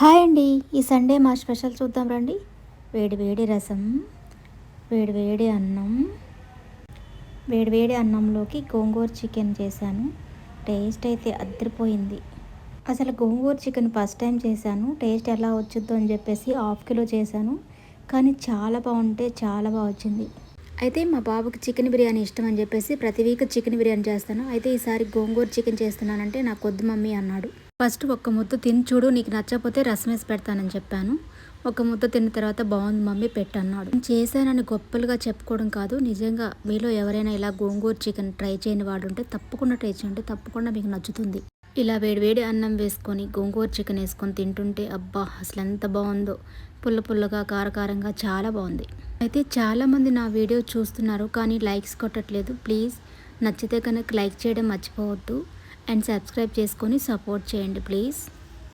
Hi అండి. ఈ Sunday మా స్పెషల్ చూద్దాం రండి. వేడి వేడి రసం వేడి వేడి అన్నం వేడి వేడి అన్నంలోకి గోంగూర చికెన్ చేశాను. టేస్ట్ అయితే అద్దరిపోయింది. అసలు గోంగూర చికెన్ ఫస్ట్ టైం చేశాను. టేస్ట్ ఎలా వచ్చిద్దో అని చెప్పేసి హాఫ్ కిలో చేశాను. కానీ చాలా బాగుంటే చాలా బాగా వచ్చింది. అయితే మా బాబుకి చికెన్ బిర్యానీ ఇష్టం అని చెప్పేసి ప్రతి వీక్ చికెన్ బిర్యానీ చేస్తాను. అయితే ఈసారి గోంగూర చికెన్ చేస్తున్నానంటే నాకు వద్దు మమ్మీ అన్నాడు. ఫస్ట్ ఒక్క ముద్ద తిని చూడు నీకు నచ్చకపోతే రసం వేసి పెడతానని చెప్పాను. ఒక ముద్ద తిన్న తర్వాత బాగుంది మమ్మీ పెట్టన్నాడు నేను చేశానని గొప్పలుగా చెప్పుకోవడం కాదు నిజంగా మీలో ఎవరైనా ఇలా గోంగూర చికెన్ ట్రై చేయని వాడు ఉంటే తప్పకుండా ట్రై చేయండి తప్పకుండా మీకు నచ్చుతుంది. ఇలా వేడివేడి అన్నం వేసుకొని గోంగూర చికెన్ వేసుకొని తింటుంటే అబ్బా అసలు ఎంత బాగుందో. పుల్ల పుల్లగా కారకారంగా చాలా బాగుంది. అయితే చాలామంది నా వీడియో చూస్తున్నారు కానీ లైక్స్ కొట్టట్లేదు. ప్లీజ్ నచ్చితే కనుక లైక్ చేయడం మర్చిపోవద్దు. అండ్ సబ్స్క్రైబ్ చేసుకొని సపోర్ట్ చేయండి ప్లీజ్.